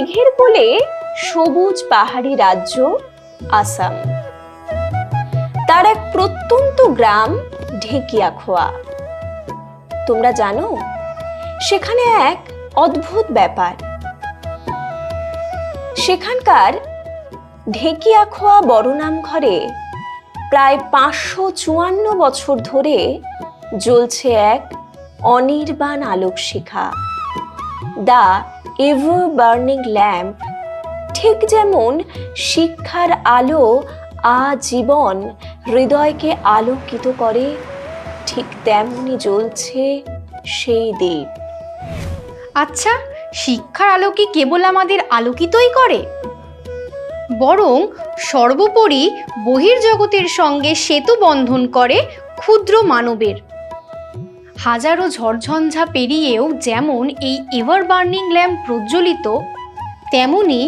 মেঘের কোলে সবুজ পাহাড়ি রাজ্য, আসাম। তার এক প্রত্যন্ত গ্রাম ঢেকিয়াখোয়া তোমরা জানো, সেখানে এক অদ্ভুত ব্যাপার। সেখানকার ঢেকিয়াখোয়া বড়নাম ঘরে প্রায় পাঁচশো চুয়ান্ন বছর ধরে জ্বলছে এক অনির্বাণ আলোক শিখা দ্য এভার বার্নিং ল্যাম্প ঠিক যেমন শিক্ষার আলো আজীবন হৃদয়কে আলোকিত করে, ঠিক তেমনি জ্বলছে সেই দ্বীপ আচ্ছা শিক্ষার আলো কি কেবল আমাদের আলোকিতই করে? বরং সর্বোপরি বহির্জগতের সঙ্গে সেতু বন্ধন করে ক্ষুদ্র মানবের। হাজারো ঝড়ঝঞ্ঝা পেরিয়েও যেমন এই এভার বার্নিং ল্যাম্প প্রজ্বলিত, তেমনি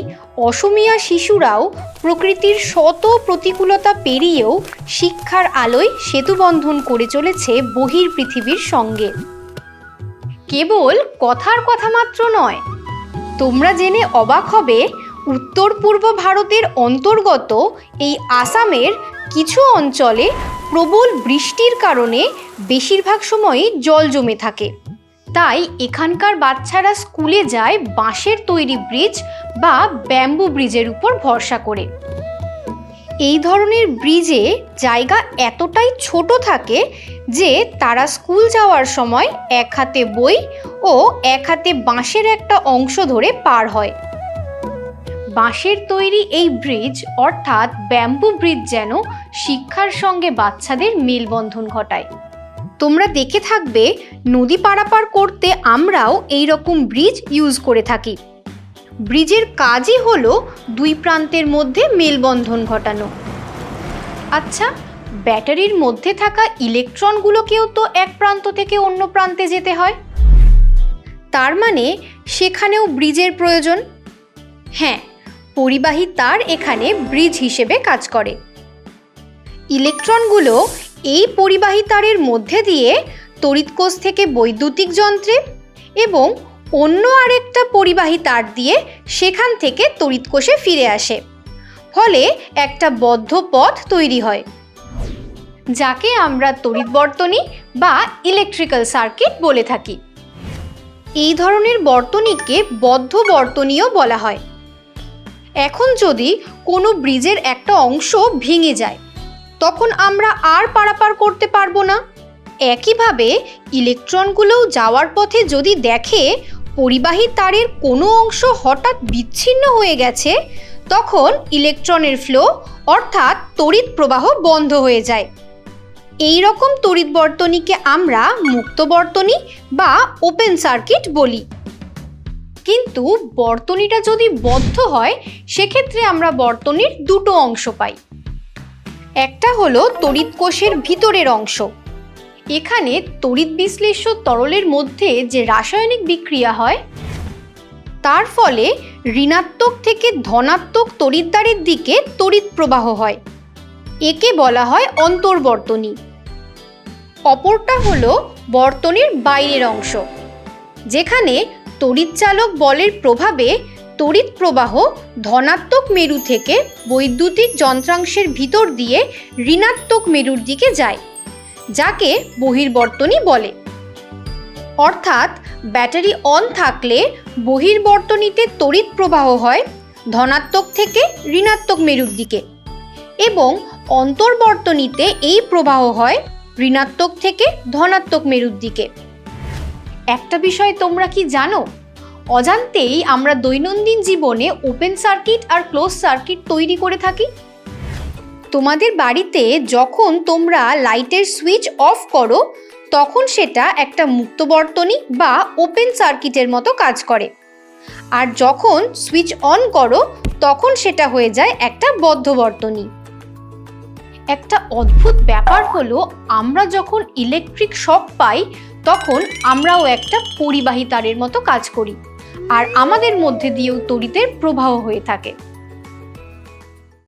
অসমিয়া শিশুরাও প্রকৃতির শত প্রতিকূলতা পেরিয়েও শিক্ষার আলোয় সেতুবন্ধন করে চলেছে বহির পৃথিবীর সঙ্গে। কেবল কথার কথা মাত্র নয়, তোমরা জেনে অবাক হবে উত্তর পূর্ব ভারতের অন্তর্গত এই আসামের কিছু অঞ্চলে প্রবল বৃষ্টির কারণে বেশিরভাগ সময়ই জল জমে থাকে। তাই এখানকার বাচ্চারা স্কুলে যায় বাঁশের তৈরি ব্রিজ বা ব্যাম্বু ব্রিজের উপর ভরসা করে। এই ধরনের ব্রিজে জায়গা এতটাই ছোট থাকে যে তারা স্কুল যাওয়ার সময় এক হাতে বই ও এক হাতে বাঁশের একটা অংশ ধরে পার হয়। বাঁশের তৈরি এই ব্রিজ, অর্থাৎ ব্যাম্বু ব্রিজ যেন শিক্ষার সঙ্গে বাচ্চাদের মেলবন্ধন ঘটায়। তোমরা দেখে থাকবে, নদী পারাপার করতে আমরাও এই রকম ব্রিজ ইউজ করে থাকি। ব্রিজের কাজই হলো দুই প্রান্তের মধ্যে মেলবন্ধন ঘটানো। আচ্ছা ব্যাটারির মধ্যে থাকা ইলেকট্রনগুলোকেও তো এক প্রান্ত থেকে অন্য প্রান্তে যেতে হয়। তার মানে সেখানেও ব্রিজের প্রয়োজন? হ্যাঁ পরিবাহী তার এখানে ব্রিজ হিসেবে কাজ করে। ইলেকট্রনগুলো এই পরিবাহী তারের মধ্যে দিয়ে তড়িৎকোষ থেকে বৈদ্যুতিক যন্ত্রে এবং অন্য আরেকটা পরিবাহী তার দিয়ে সেখান থেকে তড়িৎকোষে ফিরে আসে। ফলে একটা বদ্ধ পথ তৈরি হয়, যাকে আমরা তড়িৎ বর্তনী বা ইলেকট্রিক্যাল সার্কিট বলে থাকি। এই ধরনের বর্তনীকে বদ্ধ বর্তনীও বলা হয়। এখন যদি কোনো ব্রিজের একটা অংশ ভেঙে যায়, তখন আমরা আর পারাপার করতে পারব না। একইভাবে ইলেকট্রনগুলোও যাওয়ার পথে যদি দেখে পরিবাহী তারের কোনো অংশ হঠাৎ বিচ্ছিন্ন হয়ে গেছে, তখন ইলেকট্রনের ফ্লো অর্থাৎ তড়িৎ প্রবাহ বন্ধ হয়ে যায়। এই রকম তড়িৎ বর্তনীকে আমরা মুক্ত বর্তনী বা ওপেন সার্কিট বলি। কিন্তু বর্তনীটা যদি বদ্ধ হয়, সেক্ষেত্রে আমরা বর্তনীর দুটো অংশ পাই। একটা হলো তড়িৎ কোষের ভিতরের অংশ। এখানে তড়িৎ বিশ্লেষ্য তরলের মধ্যে যে রাসায়নিক বিক্রিয়া হয়, তার ফলে ঋণাত্মক থেকে ধনাত্মক তড়িৎদ্বারের দিকে তড়িৎ প্রবাহ হয়। একে বলা হয় অন্তর্বর্তনী। অপরটা হলো বর্তনীর বাইরের অংশ, যেখানে তড়িৎচালক বলের প্রভাবে তড়িৎ প্রবাহ ধনাত্মক মেরু থেকে বৈদ্যুতিক যন্ত্রাংশের ভিতর দিয়ে ঋণাত্মক মেরুর দিকে যায়, যাকে বহির্বর্তনী বলে। অর্থাৎ ব্যাটারি অন থাকলে বহির্বর্তনীতে তড়িৎ প্রবাহ হয় ধনাত্মক থেকে ঋণাত্মক মেরুর দিকে এবং অন্তর্বর্তনীতে এই প্রবাহ হয় ঋণাত্মক থেকে ধনাত্মক মেরুর দিকে। একটা বিষয় তোমরা কি জানো? অজান্তেই আমরা দৈনন্দিন জীবনে ওপেন সার্কিট আর ক্লোজ সার্কিট তৈরি করে থাকি। তোমাদের বাড়িতে যখন তোমরা লাইটের সুইচ অফ করো, তখন সেটা একটা মুক্ত বর্তনী বা ওপেন সার্কিটের মতো কাজ করে। আর যখন সুইচ অন করো, তখন সেটা হয়ে যায় একটা বদ্ধ বর্তনী একটা অদ্ভুত ব্যাপার হলো, আমরা যখন ইলেকট্রিক শক পাই তখন আমরাও একটা পরিবাহী তারের মতো কাজ করি। আর আমাদের মধ্যে দিয়েও তড়িতের প্রবাহ হয়ে থাকে।